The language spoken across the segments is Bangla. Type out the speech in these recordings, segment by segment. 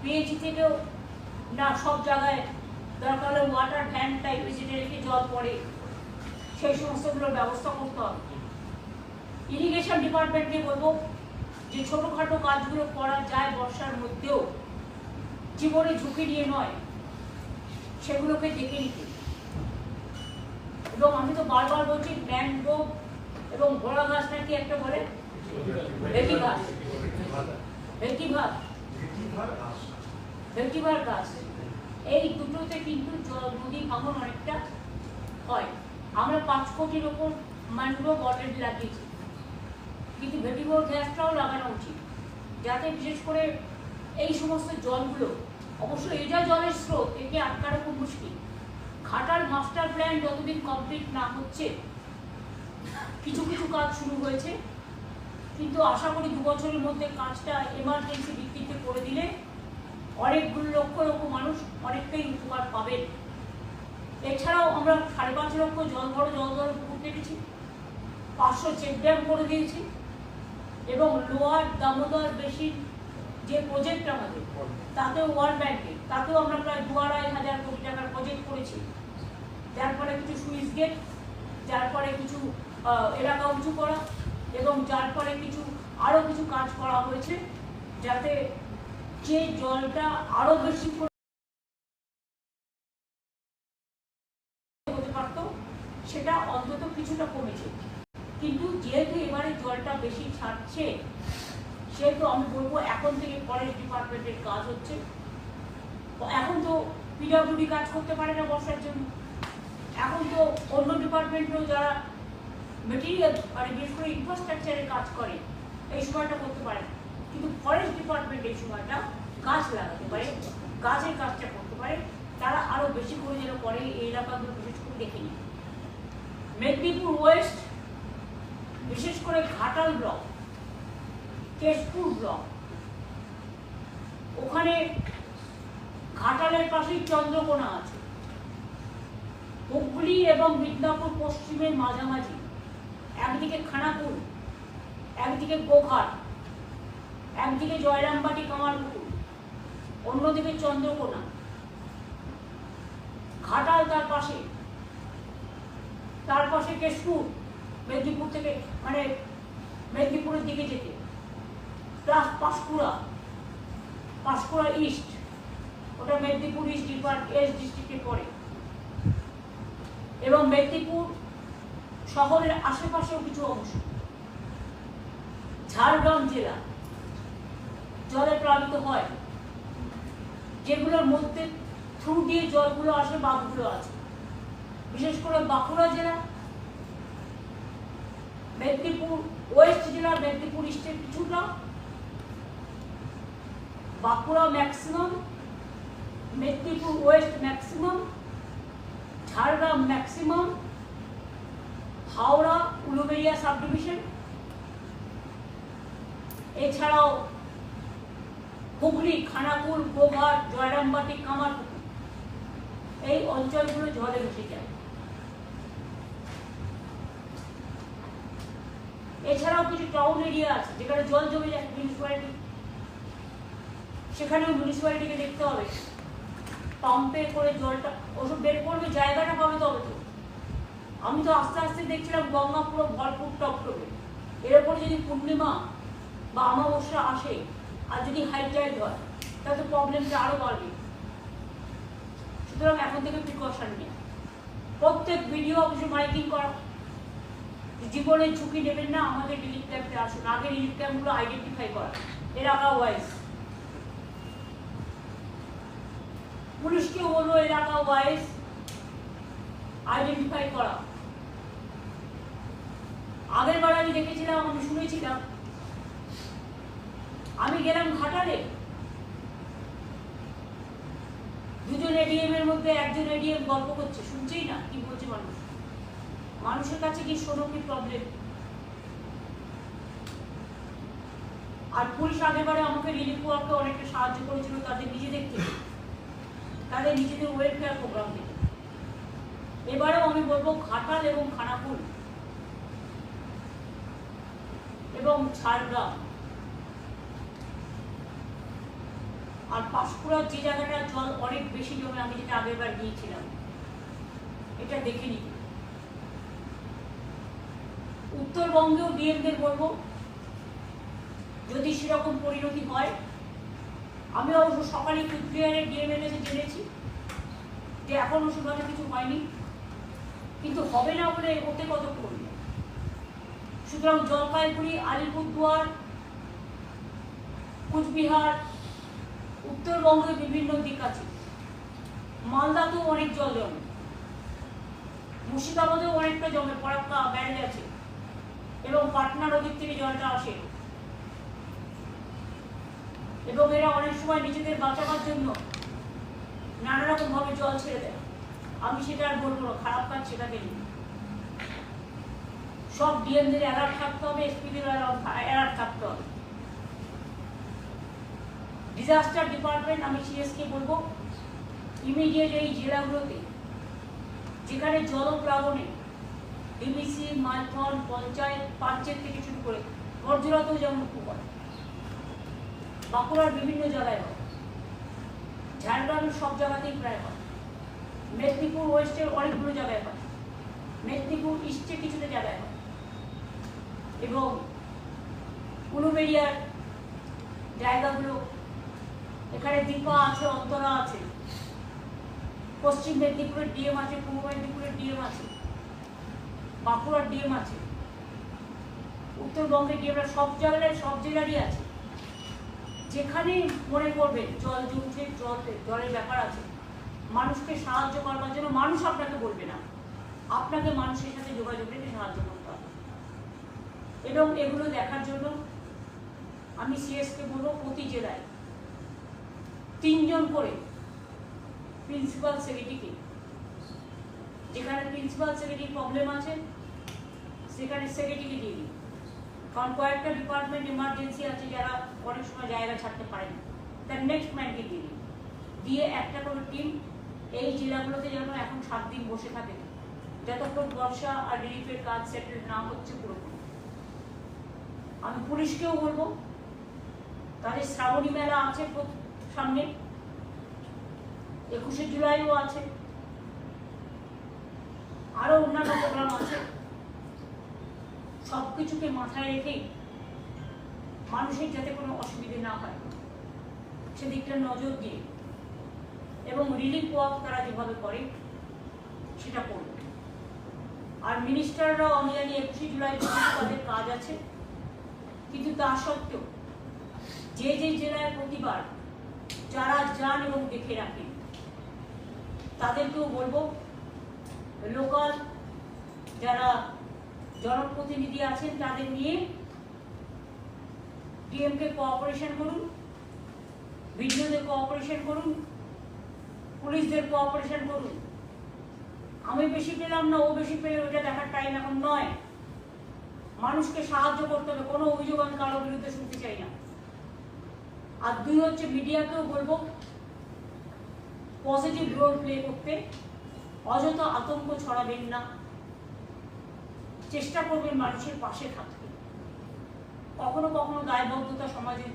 পিএইচি থেকেও না সব জায়গায় দরকার হলে ওয়াটার ভ্যান টাইপের যেটা রেখে জল পড়ে সেই সমস্তগুলোর ব্যবস্থা করতে হবে। ইরিগেশন ডিপার্টমেন্টকে বলব যে ছোটোখাটো কাজগুলো করা যায় বর্ষার মধ্যেও। জীবনে ঝুঁকি নিয়ে নয় সেগুলোকে দেখে নিতে। এবং আমি তো বারবার বলছি ম্যানগ্রো এবং ঘোড়া গাছ নাকি একটা বলে? ভেটি গাছ ভেটি ভাত ভেটিভার গাছ এই দুটোতে কিন্তু নদী ভাঙন অনেকটা হয়। আমরা পাঁচ কোটির ওপর ম্যানগ্রোভ অলরেডি লাগিয়েছি। কিন্তু ভেটিভার গ্যাসটাও লাগানো উচিত। যাতে বিশেষ করে এই সমস্ত জলগুলো অবশ্য এটা জলের স্রোত, একে আটকানো খুব মুশকিল। ঘাটার মাস্টার প্ল্যান যতদিন কমপ্লিট না হচ্ছে, কিছু কিছু কাজ শুরু হয়েছে। কিন্তু আশা করি দু বছরের মধ্যে কাজটা এমার্জেন্সি ভিত্তিতে করে দিলে অনেকগুলো লক্ষ লক্ষ মানুষ অনেকটাই উপকার পাবেন এছাড়াও আমরা সাড়ে পাঁচ লক্ষ জল বড় জল জল পুকুর কেটেছি, পাঁচশো চেক ড্যাম করে দিয়েছি এবং লোয়ার দামোদর বেশির যে প্রজেক্ট আমাদের, তাতেও ওয়ার্ল্ড ব্যাংকে তাতেও আমরা প্রায় দু আড়াই হাজার কোটি টাকার প্রজেক্ট করেছি। যার ফলে কিছু সুইচ গেট, যার ফলে কিছু এলাকা উঁচু করা এবং যার ফলে কিছু, আরও কিছু কাজ করা হয়েছে যাতে যে জলটা আরও বেশি হতে সেটা অন্তত কিছুটা কমেছে। কিন্তু যেহেতু এবারে জলটা বেশি ছাড়ছে, সেহেতু আমি বলব এখন থেকে ফরেস্ট ডিপার্টমেন্টের কাজ হচ্ছে। এখন তো পিডব্লিউডি কাজ করতে পারে না বর্ষার জন্য। এখন তো অন্য ডিপার্টমেন্টেও যারা মেটেরিয়াল মানে বিশেষ করে ইনফ্রাস্ট্রাকচারের কাজ করে, এই সময়টা করতে পারে না। কিন্তু ফরেস্ট ডিপার্টমেন্ট এই সময়টা গাছ লাগাতে পারে, গাছের কাজটা করতে পারে, তারা আরও বেশি করে যেন করে এই এলাকাগুলো বিশেষ করে দেখে নিই মেদিনীপুর ওয়েস্ট, বিশেষ করে ঘাটাল ব্লক কেশপুর ব্লক, ওখানে ঘাটালের পাশেই চন্দ্রকোনা আছে। হুগলি এবং মিদনাপুর পশ্চিমের মাঝামাঝি, একদিকে খানাপুর একদিকে গোঘাট একদিকে জয়রামবাটি কামারপুকুর অন্যদিকে চন্দ্রকোনা। ঘাটাল তার পাশে। তার পাশে কেশপুর, মেদিনীপুর থেকে মানে মেদিনীপুরের দিকে যেতে। প্লাস পাঁশকুড়া। পাঁশকুড়া ইস্ট। ওটা মেদিনীপুর ইস্ট ডিপার্ট, এস ডিস্ট্রিক্টে পড়ে। এবং মেদিনীপুর শহরের আশেপাশেও কিছু অংশ। ঝাড়গ্রাম জেলা। জলে প্লাবিত হয়। যেগুলোর মধ্যে থ্রু দিয়ে জলগুলো আসে, বাঁধগুলো আছে। বিশেষ করে বাঁকুড়া জেলা, মেদিনীপুর, ওয়েস্ট জেলা, মেদিনীপুর ইস্টের কিছুটা Bankura maximum, Medinipur west maximum, Jhargram maximum, Howrah, Uluberia sub division এছাড়াও হুগলি খানাপুর গোঘাট, জয়রামবাটি, কামারপুকুর। এই অঞ্চলগুলো জলে ভেসে যায়। এছাড়াও কিছু টাউন এরিয়া আছে, যেখানে জল জমে যায় মিউনিসিপ্যালিটি সেখানেও মিউনিসিপ্যালিটিকে দেখতে হবে। পাম্পে করে জলটা ওসব বের করবে জায়গাটা পাবে তবে তো। আমি তো আস্তে আস্তে দেখছিলাম গঙ্গা পুরো ভরপুর টপটপে এর উপরে যদি পূর্ণিমা বা অমাবস্যা আসে আর যদি হাই টাইড হয়, তাহলে প্রবলেমটা আরও বাড়বে। সুতরাং এখন থেকে প্রিকশন নেই প্রত্যেক ভিডিও অফিসে মাইকিং করা। জীবনের ঝুঁকি নেবেন না, আমাদের রিলিফ ক্যাম্পে আসুন। আগে রিলিফ ক্যাম্পগুলো আইডেন্টিফাই করা। এলাকা ওয়াইজ পুলিশকেও বলব এলাকা ওয়াইজ আইডেন্টিফাই করা। আগের বার আমি দেখেছিলাম, আমি শুনেছিলাম আমি গেলাম ঘাটালে। দুজন এডিএম এর মধ্যে একজন এডিএম গল্প করছে, শুনছেই না, কি বলছে মানুষ? মানুষের কাছে কি শোনো কি প্রবলেম আর পুলিশ আগেরবারে আমাকে রিলিফ ওয়ার্কে অনেকটা সাহায্য করেছিল তাদের নিজেদের থেকে। তাদের নিজেদের ওয়েলফেয়ার প্রোগ্রাম থেকে। এবারেও আমি বলব ঘাটাল এবং খানাকুল এবং ঝাড়গ্রাম। আর পাঁশকুড়ার যে জায়গাটা জল অনেক বেশি জমে, আমি যেটা আগের বার গিয়েছিলাম, এটা দেখে নিন উত্তরবঙ্গেও ডিএমদের বলব, যদি সেরকম পরিণতি হয়, আমি অবশ্য সকালে কুচবিহারের ডিএমের কাছে জেনেছি, যে এখনও সেভাবে কিছু হয়নি, কিন্তু হবে না বলে ওতে কত করবে? সুতরাং জলপাইগুড়ি, আলিপুরদুয়ার, কুচবিহার উত্তরবঙ্গের বিভিন্ন দিক আছে মালদাতেও অনেক জল জমে। মুর্শিদাবাদেও অনেকটা জমে, পরাক্কা ব্যারেজ আছে। এবং পাটনা নদীর থেকে জলটা আসে। এবং এরা অনেক সময় নিজেদের বাঁচাবার জন্য নানা রকম ভাবে জল ছেড়ে দেয়। আমি সেটা আর বলব না, খারাপ কাজ সেটাকে নিয়ে। সব ডিএমদের অ্যালার্ট থাকতে হবে এসপিদের অ্যালার্ট থাকতে হবে। ডিজাস্টার ডিপার্টমেন্ট আমি সিএসকে বলব ইমিডিয়েট এই জেলাগুলোতে, যেখানে জলপ্লাবনে ডিবিসি মালথন, পঞ্চায়েত পাঞ্চেত থেকে শুরু করে বর্জরাতেও যেমন খুব হয়, বাঁকুড়ার বিভিন্ন জায়গায় হয় ঝাড়গ্রামের সব জায়গাতেই প্রায় হয়, মেদিনীপুর ওয়েস্টের অনেকগুলো জায়গায় হয়, মেদিনীপুর ইস্টে কিছুটা জায়গায় হয়, এবং উলুবেড়িয়ার জায়গাগুলো এখানে দীপা আছে, অন্তরা আছে। পশ্চিম মেদিনীপুরের ডিএম আছে, পূর্ব মেদিনীপুরের ডিএম আছে, বাঁকুড়ার ডিএম আছে, উত্তরবঙ্গের ডিএমরা সব জায়গায়, সব জেলারই আছে। যেখানে মনে করবেন জল জমছে, জল জলের ব্যাপার আছে, মানুষকে সাহায্য করবার জন্য মানুষ আপনাকে বলবে না। আপনাকে মানুষের সাথে যোগাযোগ রেখে সাহায্য করতে হবে। এবং এগুলো দেখার জন্য আমি সিএসকে বলব প্রতি জেলায় তিনজন করে প্রিন্সিপাল সেক্রেটারিকে। যেখানে প্রিন্সিপাল সেক্রেটারি প্রবলেম আছে, সেখানে সেক্রেটারিকে দিয়ে দিই কারণ কয়েকটা ডিপার্টমেন্ট ইমার্জেন্সি আছে যারা অনেক সময় জায়গা ছাড়তে পারে না। তার নেক্সট ম্যানকে দিয়ে দিন। দিয়ে একটা করে টিম এই জেলাগুলোতে যেন এখন সাত দিন বসে থাকে। যতক্ষণ বর্ষা আর রিলিফের কাজ সেটেল না হচ্ছে পুরোপুরি। আমি পুলিশকেও বলব, তাদের শ্রাবণী মেলা আছে সামনে। একুশে জুলাইও আছে। আরও অন্যান্য প্রোগ্রাম আছে। সব কিছুকে মাথায় রেখে মানুষের যাতে কোনো অসুবিধে না হয়, সেদিকটা নজর দিয়ে এবং রিলিফ ওয়ার্ক তারা যেভাবে করে, সেটা করবে আর মিনিস্টাররাও আমি জানি একুশে জুলাই তাদের কাজ আছে। কিন্তু তা সত্ত্বেও যে যে জেলায় প্রতিবার যারা যান এবং দেখে রাখেন তাদেরকেও বলব লোকাল যারা জনপ্রতিনিধি আছেন, তাদের নিয়ে ডিএমকে কোঅপারেশন করুন ভিডিওদের কোঅপারেশন করুন, পুলিশদের কোঅপারেশন করুন। আমি বেশি পেলাম না, ও বেশি পেয়ে ওইটা দেখার টাইম এখন নয়। মানুষকে সাহায্য করতে হবে, কোনো অভিযোগ আমি কারোর বিরুদ্ধে শুনতে চাই না। আর দুই হচ্ছে মিডিয়াকেও বলব পজিটিভ রোল প্লে করতে। অযথা আতঙ্ক ছড়াবেন না। চেষ্টা করবেন মানুষের পাশে থাকতে। কখনো কখনো দায়বদ্ধতা সমাজের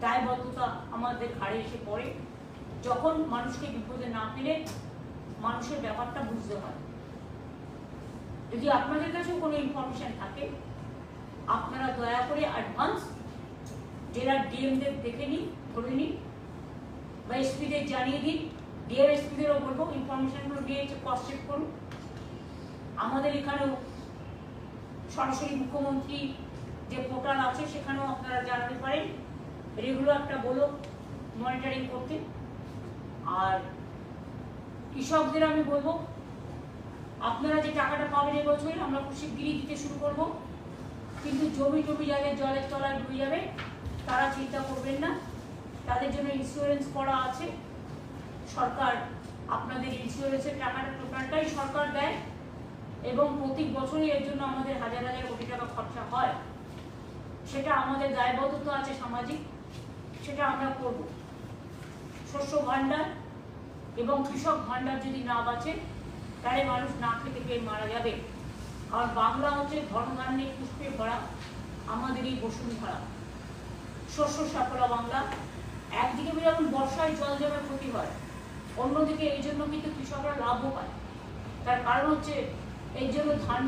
দায়বদ্ধতা আমাদের ঘাড়ে এসে পড়ে। যখন মানুষকে বিপদে না পেলে মানুষের ব্যাপারটা বুঝতে হয়। যদি আপনাদের কাছেও কোনো ইনফরমেশন থাকে, আপনারা দয়া করে অ্যাডভান্স জেলার ডিএমদের দেখে নিন, ধরে নিন, বা এসপিদের জানিয়ে দিন ডিএম এসপিদেরও বলব ইনফরমেশনগুলো দিয়ে ক্রস চেক করুন। আমাদের এখানেও সরাসরি মুখ্যমন্ত্রী যে পোর্টাল আছে, সেখানেও আপনারা জানাতে পারেন। রেগুলার একটা বলো মনিটরিং করতে। আর কৃষকদের আমি বলব, আপনারা যে টাকাটা পাবেন এবছর, আমরা খুব শিগগিরই দিতে শুরু করব। কিন্তু জমি জমি যাদের জলের তলায় ডুবে যাবে তারা চিন্তা করবেন না। তাদের জন্য ইন্স্যুরেন্স করা আছে। সরকার আপনাদের ইন্স্যুরেন্সের টাকাটা টোটালটাই সরকার দেয় এবং প্রতি বছরই এর জন্য আমাদের হাজার হাজার কোটি টাকা খরচা হয়। সেটা আমাদের দায়বদ্ধতা আছে সামাজিক। সেটা আমরা করব। শস্য ভাণ্ডার এবং কৃষক ভাণ্ডার যদি না বাঁচে, তাহলে মানুষ না খেতে পেয়ে মারা যাবে। কারণ বাংলা হচ্ছে ধর্মধান্যে পুষ্পে ভরা আমাদের এই বসুন্ধরা। শস্য সাফলা বাংলা একদিকে যেমন বর্ষায় জল জমে ক্ষতি হয়, অন্যদিকে এই জন্য কিন্তু কৃষকরা লাভও পায়। তার কারণ হচ্ছে এই জন্য ধান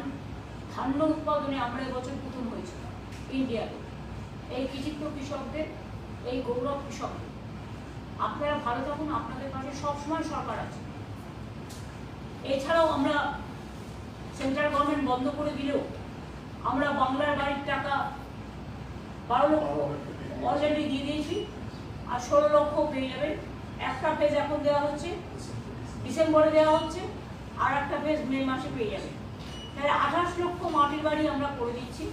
ধান্য উৎপাদনে আমরা এবছর প্রথম হয়েছিল ইন্ডিয়াতে। এই কৃষিত্ব কৃষকদের, এই গৌরব কৃষকদের। আপনারা ভালো থাকুন, আপনাদের পাশে সবসময় সরকার আছে। এছাড়াও আমরা সেন্ট্রাল গভর্নমেন্ট বন্ধ করে দিলেও আমরা বাংলার বাড়ির টাকা বারো লক্ষ অলরেডি দিয়ে দিয়েছি। আর ষোলো লক্ষ পেয়ে যাবেন। একটা পেজ এখন দেওয়া হচ্ছে। ডিসেম্বরে দেওয়া হচ্ছে। আর একটা পেজ মে মাসে পেয়ে যাবেন। তাহলে আঠাশ লক্ষ মাটির বাড়ি আমরা করে দিচ্ছি।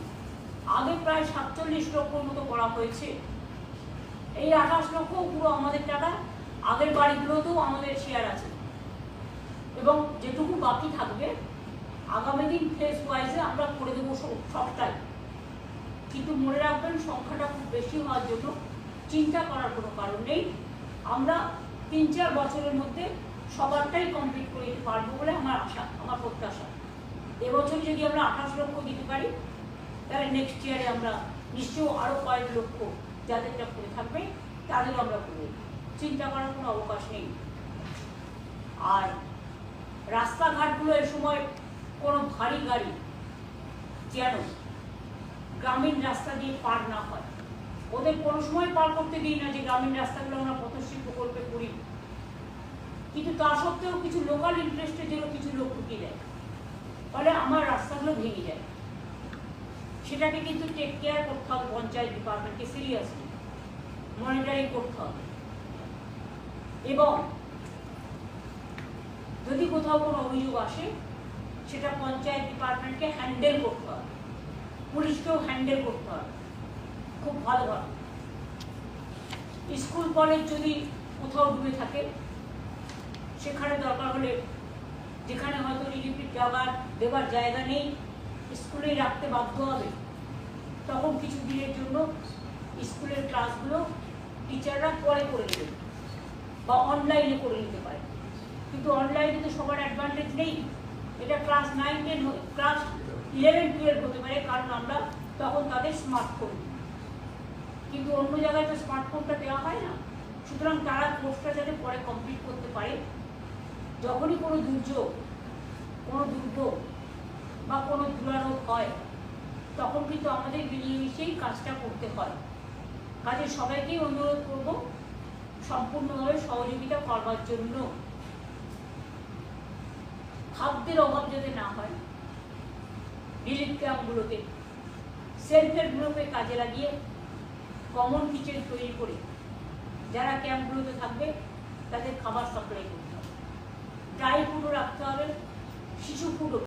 আগে প্রায় সাতচল্লিশ লক্ষর মতো করা হয়েছে। এই আঠাশ লক্ষ পুরো আমাদের টাকা। আগের বাড়িগুলোতেও আমাদের শেয়ার আছে। এবং যেটুকু বাকি থাকবে, আগামী দিন ফেস ওয়াইজে আমরা করে দেবো সব- সবটাই। কিন্তু মনে রাখবেন, সংখ্যাটা খুব বেশি হওয়ার জন্য চিন্তা করার কোনো কারণ নেই। আমরা তিন চার বছরের মধ্যে সবারটাই কমপ্লিট করে দিতে পারব বলে আমার আশা, আমার প্রত্যাশা। এবছর যদি আমরা আঠাশ লক্ষ দিতে পারি, তাহলে নেক্সট ইয়ারে আমরা নিশ্চয়ই আরও কয়েক লক্ষ যাদেরটা করে থাকবে তাদের আমরা করব চিন্তা করার কোনো অবকাশ নেই। আর রাস্তাঘাটগুলো এ সময় কোনো ভারী গাড়ি, যেন গ্রামীণ রাস্তা দিয়ে পার না হয়। ওদের কোনো সময় পার করতে দিই না যে গ্রামীণ রাস্তাগুলো আমরা পথশ্রী প্রকল্পে করি। কিন্তু তা সত্ত্বেও কিছু লোকাল ইন্টারেস্টের কিছু লোক ঢুকিয়ে দেয় ফলে আমার রাস্তাগুলো ভেঙে যায়। সেটাকে কিন্তু টেক কেয়ার করতে হবে, পঞ্চায়েত ডিপার্টমেন্টকে সিরিয়াসলি মনিটরিং করতে হবে। এবং যদি কোথাও কোনো অভিযোগ আসে, সেটা পঞ্চায়েত ডিপার্টমেন্টকে হ্যান্ডেল করতে হবে। পুলিশকেও হ্যান্ডেল করতে হবে। খুব ভালোভাবে স্কুল কলেজ যদি কোথাও ডুবে থাকে, সেখানে দরকার হলে যেখানে হয়তো রিলিফিট দেওয়ার দেওয়ার জায়গা নেই, স্কুলেই রাখতে বাধ্য হবে। তখন কিছু দিনের জন্য স্কুলের ক্লাসগুলো টিচাররা পরে করে দেবে বা অনলাইনে করে নিতে পারে। কিন্তু অনলাইনে তো সবার অ্যাডভান্টেজ নেই। এটা class nine ten class eleven twelve হতে পারে, কারণ আমরা তখন তাদের স্মার্টফোন কিন্তু অন্য জায়গায় তো স্মার্টফোনটা দেওয়া হয় না। সুতরাং তারা কোর্সটা যাতে পরে কমপ্লিট করতে পারে। যখনই কোনো দুর্যোগ, কোনো দুর্ভোগ বা কোনো দুরারোগ হয়, তখন কিন্তু আমাদের মিলিয়ে কাজটা করতে হয়। কাজে সবাইকেই অনুরোধ করব, সম্পূর্ণভাবে সহযোগিতা করবার জন্য। খাদ্যের অভাব যদি না হয় রিলিফ ক্যাম্পগুলোতে সেলফ হেল্প গ্রুপে কাজে লাগিয়ে কমন কিচেন তৈরি করে যারা ক্যাম্পগুলোতে থাকবে, তাদের খাবার সাপ্লাই করতে হবে। ড্রাই ফুডও রাখতে হবে, শিশু ফুডও